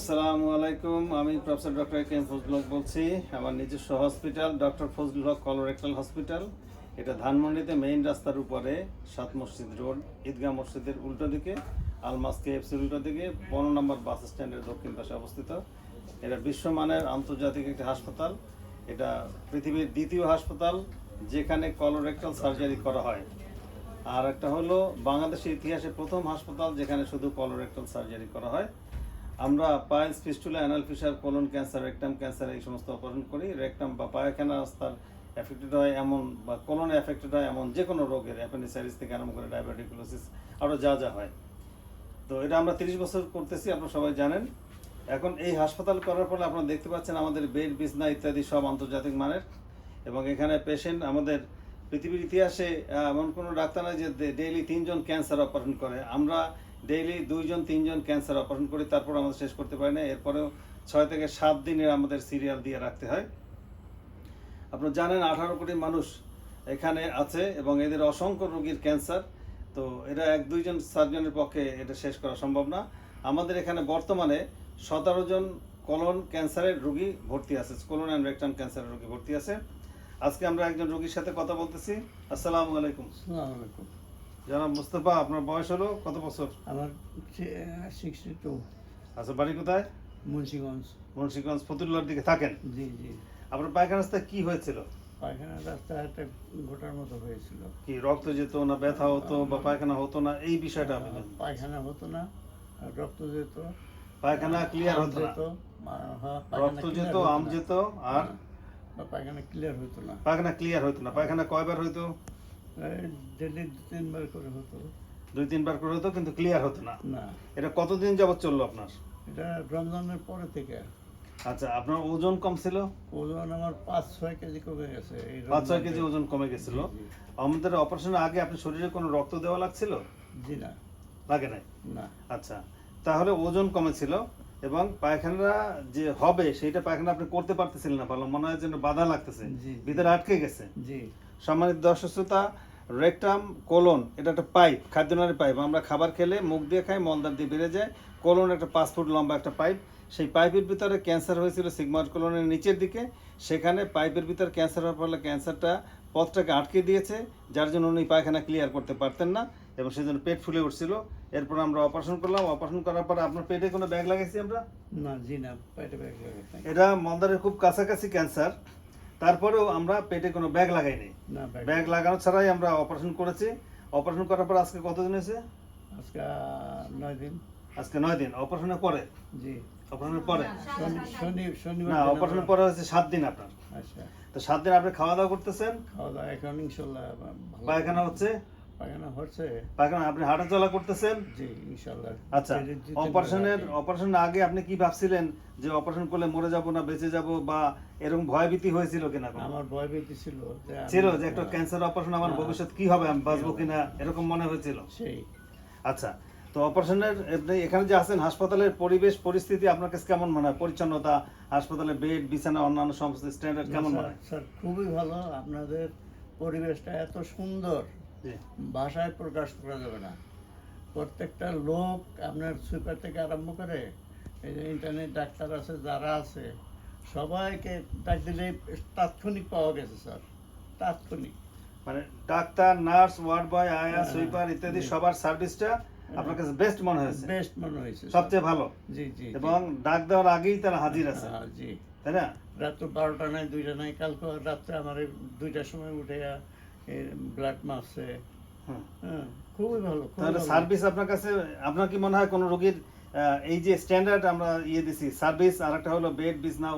আসসালামু আলাইকুম, আমি professor doctor K M Fazlul Haque বলছি। আমার নিজস্ব hospital, doctor Fazlul Haque colorectal hospital. এটা ধানমন্ডিতে মেইন রাস্তার উপরে, সাত মসজিদ রোড, ঈদগাহ মসজিদের উল্টো দিকে, আলমাস কেএফসির উল্টো দিকে, পনেরো নম্বর বাস স্ট্যান্ডের দক্ষিণ পাশে অবস্থিত। এটা বিশ্বমানের আন্তর্জাতিক একটি হাসপাতাল। এটা পৃথিবীর দ্বিতীয় হাসপাতাল, যেখানে কলোরেক্টাল সার্জারি করা হয়। আর একটা হলো বাংলাদেশের ইতিহাসে প্রথম হাসপাতাল, যেখানে শুধু কলোরেক্টাল সার্জারি করা হয়। আমরা piles fistula anal fissure, colon cancer, rectum cancer এই সমস্ত অপারেশন করি। রেকটাম বা পায়খানা রাস্তার এফেক্টেড হয় এমন বা কোলনে এফেক্টেড হয় এমন যে কোনো রোগের অ্যাপেন্ডিসাইটিস থেকে আরম্ভ করে ডায়াবেটিকুলোসিস আরও যা যা হয়। তো এটা আমরা তিরিশ বছর করতেছি, আপনারা সবাই জানেন। এখন এই হাসপাতাল করার ফলে আপনারা দেখতে পাচ্ছেন আমাদের বেড, বিছনা ইত্যাদি সব আন্তর্জাতিক মানের। এবং এখানে পেশেন্ট আমাদের পৃথিবীর ইতিহাসে এমন কোনো ডাক্তার নাই যে ডেইলি তিনজন ক্যান্সার অপারেশন করে। আমরা ডেইলি দুইজন, তিনজন ক্যান্সার অপারেশন করি, তারপর আমাদের শেষ করতে পারি না। এরপরেও ছয় থেকে সাত দিনের আমাদের সিরিয়াল দিয়ে রাখতে হয়। আপনারা জানেন, আঠারো কোটি মানুষ এখানে আছে এবং এদের অসংখ্য রোগীর ক্যান্সার তো এটা এক, দুইজন সার্জনের পক্ষে এটা শেষ করা সম্ভব না। আমাদের এখানে বর্তমানে সতেরো জন কলন ক্যান্সারের রোগী ভর্তি আছে। কোলন অ্যান্ড রেকটাম ক্যান্সারের রোগী ভর্তি আছে। আজকে আমরা একজন রোগীর সাথে কথা বলতেছি। আসসালামু আলাইকুম। আলাইকুম। জনাব মুস্তফা আপনার বয়স হলো কত বছর? আমার সিক্সটি টু আচ্ছা বাড়ি কোথায়? মুন্সিগঞ্জ। মুন্সিগঞ্জ ফতুল্লার দিকে থাকেন? জি জি। আপনার পায়খানা রাস্তায় কি হয়েছিল? পায়খানা রাস্তা একটা গোটার মতো হয়েছিল। কি রক্ত যেত না ব্যথা হতো বা পায়খানা হতো না? এই বিষয়টা পায়খানা হতো না রক্ত যেত। পায়খানা ক্লিয়ার হতো না? যেত, হ্যাঁ, রক্ত যেত আম যেত আর? পায়খানা ক্লিয়ার হতো না। পায়খানা ক্লিয়ার হতো না। পায়খানা কয়বার হইতো? ডেলি দু তিনবার করে হতো। দুই তিনবার করে হতো কিন্তু ক্লিয়ার হতো না। না। এটা কতদিন যাবত চলল আপনার? এটা রমজানের পরে থেকে। আচ্ছা আপনার ওজন কম ছিল? ওজন আমার পাঁচ ছয় কেজি কমে গেছে। পাঁচ ছয় কেজি ওজন কমে গেছিল। আমাদের অপারেশনের আগে আপনার শরীরে কোনো রক্ত দেওয়া লাগছিল? জি না। লাগে নাই? না। আচ্ছা তাহলে ওজন কমেছিল এবং পায়খানা যে হবে সেইটা পায়খানা আপনি করতে পারতেছিলেন না ভালো মনে হয় যেন বাধা লাগতেছে। ভিতরে আটকে গেছে। জি। সম্মানিত দর্শক শ্রোতা রেকটাম কোলন এটা একটা পাইপ খাদ্যনালী পাইপ। আমরা খাবার খেলে মুখ দিয়ে খাই মলদার দিয়ে বেড়ে যায়। কোলন একটা পাঁচ ফুট লম্বা একটা পাইপ। সেই পাইপের ভিতরে ক্যান্সার হয়েছিল সিগমার কোলনের নিচের দিকে। সেখানে পাইপের ভিতরে ক্যান্সার হওয়ার ফলে ক্যান্সারটা পথটাকে আটকে দিয়েছে যার জন্য উনি পায়খানা ক্লিয়ার করতে পারতেন না এবং সেজন্য পেট ফুলে উঠছিল। এরপর আমরা অপারেশন করলাম। অপারেশন করার পর আপনার পেটে কোনো ব্যাগ লাগাইছি আমরা? না জি না পেটে ব্যাগ এটা মলদারের খুব কাছাকাছি ক্যান্সার। তারপরেও আমরা পেটে কোনো ব্যাগ লাগাইনি না ব্যাগ ব্যাগ লাগানো ছাড়াই আমরা অপারেশন করেছি। অপারেশন করার পর আজকে কতদিন হয়েছে? আজকে নয় দিন। আজকে নয় দিন। অপারেশনের পরে? জি। অপারেশনের পরে? শনি শনি শনিবার না অপারেশনের পরে হচ্ছে সাত দিন আপনার। আচ্ছা। তো সাত দিন আপনি খাওয়া দাওয়া করতেছেন? খাওয়া দাওয়া এখন ইনশাল্লাহ ভালো। পায়খানা হচ্ছে? পায়খানা হচ্ছে। পায়খানা আপনি হাঁটা চলা করতেছেন? জি ইনশাল্লাহ। আচ্ছা অপারেশনের আগে আপনি কি ভাবছিলেন যে অপারেশন করলে মরে যাব না বেঁচে যাব বা এরকম ভয়ভীতি হয়েছিল কিনা আমার ভয় ভীতি ছিল ছিল যে একটা ক্যান্সার অপারেশন আমার। ভবিষ্যৎ কি হবে আমি বাঁচবো কিনা এরকম মনে হয়েছিল? সেই। আচ্ছা তো অপারেশনের এখানে যে আছেন হাসপাতালের পরিবেশ পরিস্থিতি আপনার কাছে কেমন মনে হয়? পরিচ্ছন্নতা হাসপাতালের বেড বিছানা অন্যান্য সমস্ত স্ট্যান্ডার্ড কেমন মনে হয়? স্যার খুবই ভালো। আপনাদের পরিবেশটা এত সুন্দর। ভাষায় প্রকাশ করা যাবে না। প্রত্যেকটা লোক আপনার সুপার থেকে আরম্ভ করে এই যে ইন্টারনেট ডাক্তার আছে যারা আছে সবাইকে ডাক দিলে তাৎক্ষণিক পাওয়া গেছে স্যার। তাৎক্ষণিক। মানে ডাক্তার নার্স ওয়ার্ড বয় আয়া হ্যাঁ, সুইপার ইত্যাদি সবার সার্ভিসটা আপনার কাছে বেস্ট মনে হয়েছে। বেস্ট মনে হয়েছে সবচেয়ে ভালো। জি জি। এবং ডাক দেওয়ার আগেই তারা হাজির আছে। হ্যাঁ, জি। তাই না? রাত্র বারোটা নাই দুইটা নাই কালকে রাত্রে আমার দুইটার সময় উঠে ব্লাড হ্যাঁ খুবই ভালো তাহলে সার্ভিস আপনার কাছে আপনার কি মনে হয় কোনো রোগীর এই যে স্ট্যান্ডার্ড আমরা ইয়ে দিছি সার্ভিস আর একটা হলো বেড বিছনা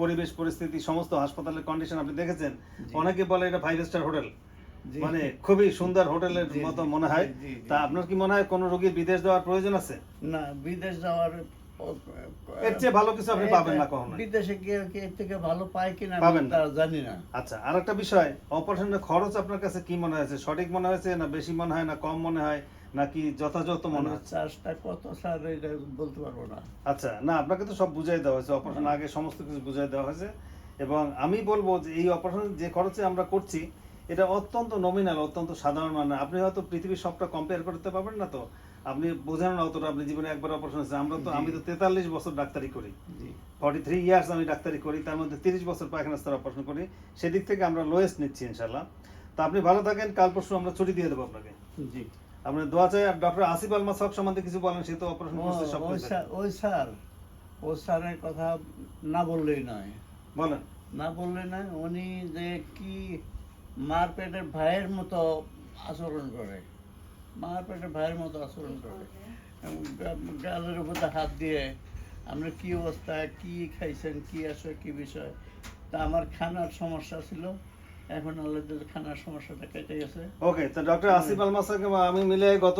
পরিবেশ পরিস্থিতি সমস্ত হাসপাতালের কন্ডিশন আপনি দেখেছেন? অনেকে বলে এটা ফাইভ স্টার হোটেল মানে খুবই সুন্দর হোটেলের মতো মনে হয়। তা আপনার কি মনে হয় কোনো রোগীর বিদেশ যাওয়ার প্রয়োজন আছে? না বিদেশ যাওয়ার এর চেয়ে ভালো কিছু আপনি পাবেন না কখনো বিদেশে গিয়ে কি এর থেকে ভালো পায় কিনা পাবেন তা জানি না। আচ্ছা আর একটা বিষয় অপারেশনের খরচ আপনার কাছে কি মনে হয়েছে? সঠিক মনে হয়েছে না বেশি মনে হয় না কম মনে হয় নাকি যথাযথ মনে হয় চার্জটা কত স্যার এটা বলতে পারব না। আচ্ছা না আপনাকে তো সব বুঝাই দেওয়া হয়েছে অপারেশন আগে সমস্ত কিছু বুঝাই দেওয়া হয়েছে এবং আমি বলব যে এই অপারেশন যে খরচে আমরা করছি এটা অত্যন্ত নমিনাল অত্যন্ত সাধারণ মানে আপনি হয়তো পৃথিবীর সবটা কম্পেয়ার করতে পারবেন না তো। আপনি বোঝেন না অতটা আপনি জীবনে একবার অপারেশন হয়েছে। আমরা তো আমি তো তেতাল্লিশ বছর ডাক্তারি করি। ফর্টি থ্রি ইয়ার্স আমি ডাক্তারি করি তার মধ্যে তিরিশ বছর পায়খানা স্তর অপারেশন করি। সেদিক থেকে আমরা লোয়েস্ট নিচ্ছি ইনশাল্লাহ তো আপনি ভালো থাকেন কাল পরশু আমরা ছুটি দিয়ে দেবো আপনাকে। জি। আপনার দোয়া চাই আর ডক্টর আসিফ আলমা সব সম্বন্ধে কিছু বলেন সে তো অপারেশন করছে সব ওই স্যার ওই স্যার ও স্যারের কথা না বললেই নয়। বলেন। না বললে না উনি যে কি মার পেটের ভাইয়ের মতো আচরণ করে। মার পেটের ভাইয়ের মতো আচরণ করে। গালের উপর হাত দিয়ে আমরা কি অবস্থা কি খাইছেন কি আছে কি বিষয় তা আমার খানার সমস্যা ছিল। এখন আল্লাহ খানার সমস্যাটা কেটে গেছে। ওকে তো ডক্টর আসিফ আলমা স্যারকে আমি মিলে গত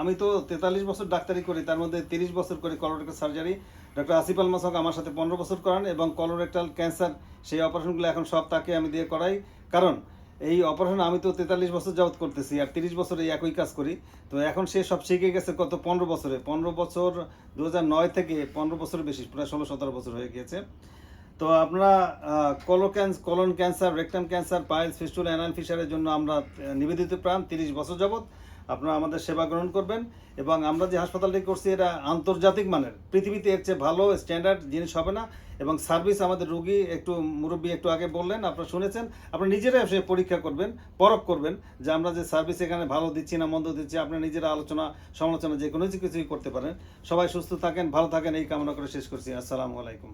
আমি তো তেতাল্লিশ বছর ডাক্তারি করি তার মধ্যে তিরিশ বছর করি colorectal surgery doctor Asif Alma sir আমার সাথে পনেরো বছর করান এবং কলোরেক্টাল ক্যান্সার সেই অপারেশনগুলো এখন সব তাকে আমি দিয়ে করাই। কারণ এই অপারেশন আমি তো তেতাল্লিশ বছর যাবৎ করতেছি আর তিরিশ বছর একই কাজ করি। তো এখন সে সব শিখে গেছে কত পনেরো বছরে। পনেরো বছর দু নয় থেকে পনেরো বছর বেশি, প্রায় ষোলো সতেরো বছর হয়ে গিয়েছে। তো আপনারা কলো colon cancer rectum cancer piles fistula anal ফিশারের জন্য আমরা নিবেদিত প্রাণ তিরিশ বছর যাবত আপনারা আমাদের সেবা গ্রহণ করবেন এবং আমরা যে হাসপাতালটি করছি, এটা আন্তর্জাতিক মানের। পৃথিবীতে এর চেয়ে ভালো স্ট্যান্ডার্ড জিনিস হবে না এবং সার্ভিস আমাদের রুগী একটু, মুরব্বী একটু আগে বললেন, আপনারা শুনেছেন, আপনারা নিজেরাই এসে পরীক্ষা করবেন, পরখ করবেন যে আমরা যে সার্ভিস এখানে ভালো দিচ্ছি না, মন্দ দিচ্ছি, আপনারা নিজেরা আলোচনা, সমালোচনা যে কোনো কিছুই করতে পারেন। সবাই সুস্থ থাকেন, ভালো থাকেন, এই কামনা করে শেষ করছি। আসসালামু আলাইকুম।